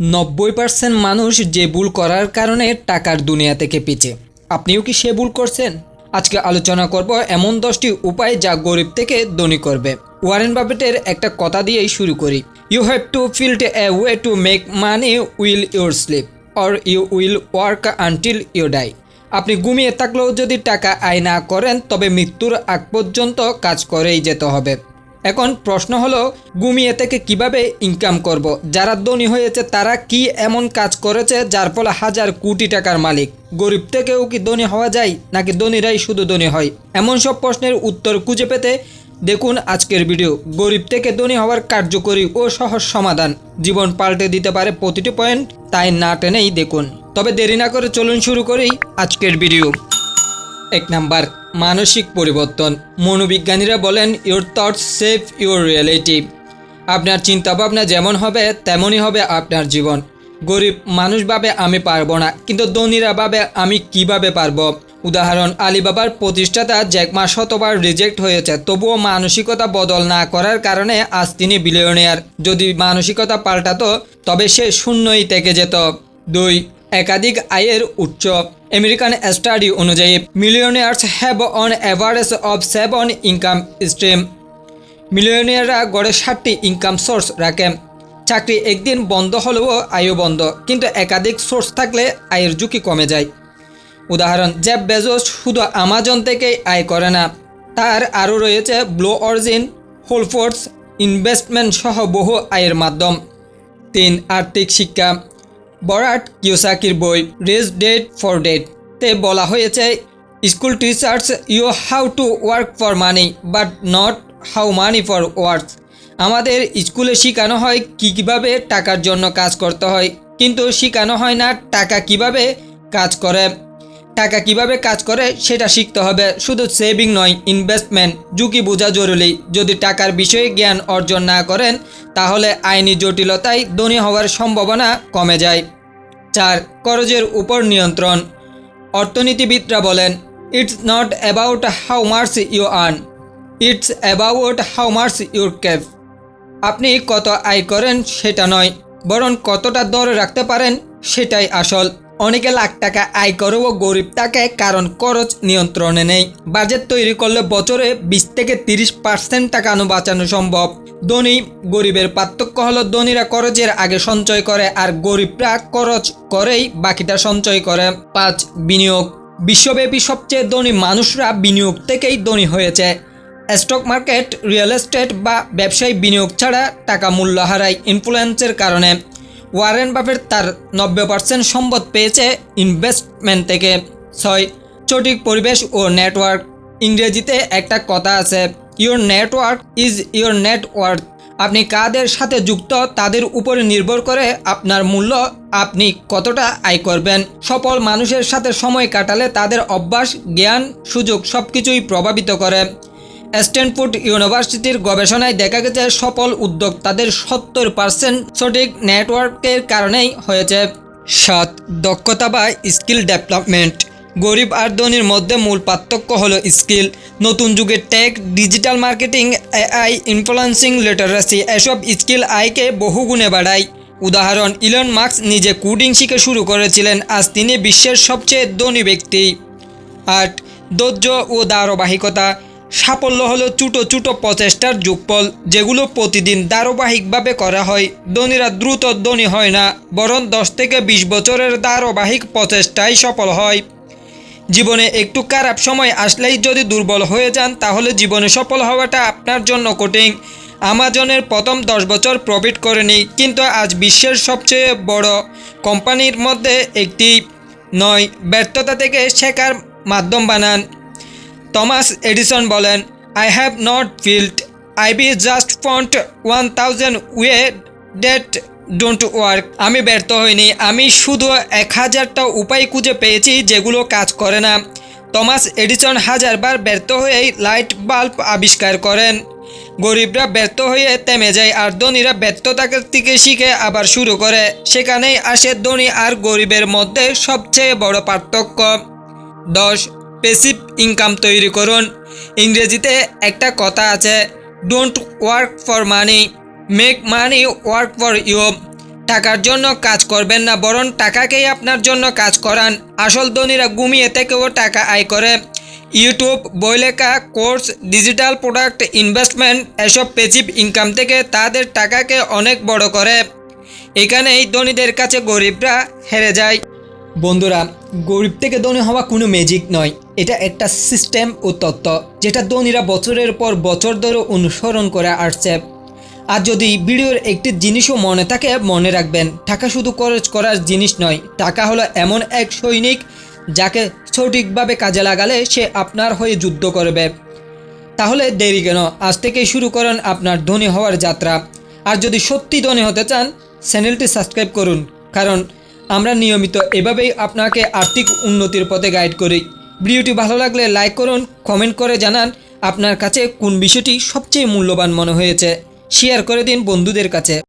নব্বই পার্সেন্ট মানুষ যে ভুল করার কারণে টাকার দুনিয়া থেকে পিছে। আপনিও কি সে ভুল করছেন? আজকে আলোচনা করব এমন দশটি উপায় যা গরিব থেকে ধনী করবে। ওয়ারেন বাফেটের একটা কথা দিয়েই শুরু করি। You have to find a way to make money while your sleep or you will work until you die আপনি ঘুমিয়ে থাকলেও যদি টাকা আয় না করেন, তবে মৃত্যুর আগ পর্যন্ত কাজ করেই যেতে হবে। এখন প্রশ্ন হলো ঘুমিয়ে থেকে কীভাবে ইনকাম করব। যারা ধনী হয়েছে, তারা কি এমন কাজ করেছে যার ফলে হাজার কোটি টাকার মালিক? গরিব থেকেও কি ধনী হওয়া যায়, নাকি ধনীরাই শুধু ধনী হয়? এমন সব প্রশ্নের উত্তর খুঁজে পেতে দেখুন আজকের ভিডিও। গরিব থেকে ধনী হওয়ার কার্যকরী ও সহজ সমাধান। জীবন পাল্টে দিতে পারে প্রতিটি পয়েন্ট তাই না টেনেই দেখুন। তবে দেরি না করে চলুন শুরু করি আজকের ভিডিও। এক নাম্বার, মানসিক পরিবর্তন। মনোবিজ্ঞানীরা বলেন your thoughts save your reality আপনার চিন্তাভাবনা যেমন হবে, তেমনই হবে আপনার জীবন। গরিব মানুষ ভাবে আমি পারব না, কিন্তু ধনীরা ভাবে আমি কীভাবে পারব? উদাহরণ, আলিবাবার প্রতিষ্ঠাতা জ্যাকমা শতবার রিজেক্ট হয়েছে, তবুও মানসিকতা বদল না করার কারণে আজ তিনি বিলিয়নিয়ার যদি মানসিকতা পাল্টাতো, তবে সে শূন্যই থেকে যেত। দুই একাধিক আয়ের উচ্চ আমেরিকান স্টাডি অনুযায়ী, millionaires have on average of seven income stream. মিলিয়নিয়াররা গড়ে ষাটটি ইনকাম সোর্স রাখে। চাকরি একদিন বন্ধ হলেও আয়ও বন্ধ, কিন্তু একাধিক সোর্স থাকলে আয়ের ঝুঁকি কমে যায়। উদাহরণ জ্যাব বেজোস শুধু আমাজন থেকেই আয় করে না, তার আরও রয়েছে ব্লো অরিজিন হোলফোর্স ইনভেস্টমেন্ট সহ বহু আয়ের মাধ্যম। তিন, আর্থিক শিক্ষা। বরাট কিওসাকির বই রেজ ডেট ফর ডেট তে বলা হয়েছে, school teachers, you how to work for money, but not how money for work. আমাদের স্কুলে শেখানো হয় কী কীভাবে টাকার জন্য কাজ করতে হয়, কিন্তু শেখানো হয় না টাকা কীভাবে কাজ করে। টাকা কীভাবে কাজ করে সেটা শিখতে হবে। শুধু সেভিং নয় ইনভেস্টমেন্ট ঝুঁকি বোঝা জরুরি। যদি টাকার বিষয়ে জ্ঞান অর্জন না করেন, তাহলে আইনি জটিলতায় ধনী হওয়ার সম্ভাবনা কমে যায়। চার করজের উপর নিয়ন্ত্রণ। অর্থনীতিবিদরা বলেন it's not about how much you earn it's about how much your keep আপনি কত আয় করেন সেটা নয়, বরং কতটা দরে রাখতে পারেন সেটাই আসল। অনেকে লাখ টাকা আয় করেও গরিব থাকে কারণ খরচ নিয়ন্ত্রণে নেই। বাজেট তৈরি করলে বছরে বিশ থেকে তিরিশ পার্সেন্ট টাকানো বাঁচানো সম্ভব। ধনী গরিবের পার্থক্য হলো ধনীরা খরচের আগে সঞ্চয় করে আর গরিবরা খরচ করেই বাকিটা সঞ্চয় করে। পাঁচ, বিনিয়োগ। বিশ্বব্যাপী সবচেয়ে ধনী মানুষরা বিনিয়োগ থেকেই ধনী হয়েছে। স্টক মার্কেট, রিয়েল এস্টেট বা ব্যবসায়ী বিনিয়োগ ছাড়া টাকা মূল্য হারায় ইনফ্লুয়েন্সের কারণে। ওয়ারেন বাফেট তার নব্বই পার্সেন্ট সম্পদ পেয়েছে ইনভেস্টমেন্ট থেকে। ছয়, সঠিক পরিবেশ ও নেটওয়ার্ক। ইংরেজিতে একটা কথা আছে your network is your network আপনি কাদের সাথে যুক্ত, তাদের উপরে নির্ভর করে আপনার মূল্য আপনি কতটা আয় করবেন। সফল মানুষের সাথে সময় কাটালে তাদের অভ্যাস, জ্ঞান, সুযোগ সব কিছুই প্রভাবিত করে। স্ট্যানফোর্ড ইউনিভার্সিটির গবেষণায় দেখা গেছে, সফল উদ্যোগ তাদের সত্তর পার্সেন্ট সঠিক নেটওয়ার্কের কারণেই হয়েছে। সাত, দক্ষতা বা স্কিল ডেভেলপমেন্ট গরিব আর ধনীর মধ্যে মূল পার্থক্য হলো স্কিল নতুন যুগের tech digital marketing AI influencing literacy এসব স্কিল আয়কে বহুগুণে বাড়ায়। উদাহরণ ইলন মার্কস নিজে কোডিং শিখে শুরু করেছিলেন, আজ তিনি বিশ্বের সবচেয়ে ধনী ব্যক্তি। আট, ধৈর্য ও ধারাবাহিকতা। সাফল্য হলো ছোটো ছোটো প্রচেষ্টার যুগফল, যেগুলো প্রতিদিন ধারাবাহিকভাবে করা হয়। ধনীরা দ্রুত ধনী হয় না, বরং দশ থেকে বিশ বছরের ধারাবাহিক প্রচেষ্টাই সফল হয়। জীবনে একটু খারাপ সময় আসলেই যদি দুর্বল হয়ে যান, তাহলে জীবনে সফল হওয়াটা আপনার জন্য কঠিন। আমাজনের প্রথম দশ বছর প্রফিট করেনি, কিন্তু আজ বিশ্বের সবচেয়ে বড় কোম্পানির মধ্যে একটি। নয়, ব্যর্থতা থেকে শেখার মাধ্যম বানান। টমাস এডিসন বলেন I have not failed I've just found one thousand way that don't work আমি ব্যর্থ হইনি। আমি শুধু এক হাজারটা উপায় খুঁজে পেয়েছি যেগুলো কাজ করে না টমাস এডিসন হাজারবার ব্যর্থ হয়েই লাইট বাল্ব আবিষ্কার করেন। গরিবরা ব্যর্থ হয়ে থেমে যায় আর ধনীরা ব্যর্থতা থেকে শিখে আবার শুরু করে। সেখানেই আসে ধনী আর গরিবের মধ্যে সবচেয়ে বড় পার্থক্য। দশ পেসিভ ইনকাম তৈরি করুন। ইংরেজিতে একটা কথা আছে don't work for money make money work for you টাকার জন্য কাজ করবেন না, বরং টাকাকেই আপনার জন্য কাজ করান। আসল ধনীরা ঘুমিয়ে থেকেও টাকা আয় করে। ইউটিউব, বই লেখা, কোর্স, ডিজিটাল প্রোডাক্ট, ইনভেস্টমেন্ট, এসব পেসিভ ইনকাম থেকে তাদের টাকাকে অনেক বড় করে। এখানেই ধনীদের কাছে গরিবরা হেরে যায়। বন্ধুরা, গরিব থেকে ধনী হওয়া কোনো ম্যাজিক নয়। এটা একটা সিস্টেম ও তত্ত্ব, যেটা ধনীরা বছরের পর বছর ধরে অনুসরণ করে আসছে। আর যদি ভিডিওর একটি জিনিসও মনে থাকে, মনে রাখবেন, টাকা শুধু খরচ করার জিনিস নয়, টাকা হলো এমন এক সৈনিক যাকে সঠিকভাবে কাজে লাগালে সে আপনার হয়ে যুদ্ধ করবে। তাহলে দেরি কেন? আজ থেকেই শুরু করেন আপনার ধনী হওয়ার যাত্রা। আর যদি সত্যি ধনী হতে চান চ্যানেলটি সাবস্ক্রাইব করুন। কারণ আমরা নিয়মিত এভাবেই আপনাকে আর্থিক উন্নতির পথে গাইড করি। ভিডিওটি ভালো লাগলে লাইক করুন কমেন্ট করে জানান আপনার কাছে কোন বিষয়টি সবচেয়ে মূল্যবান মনে হয়েছে। শেয়ার করে দিন বন্ধুদের কাছে।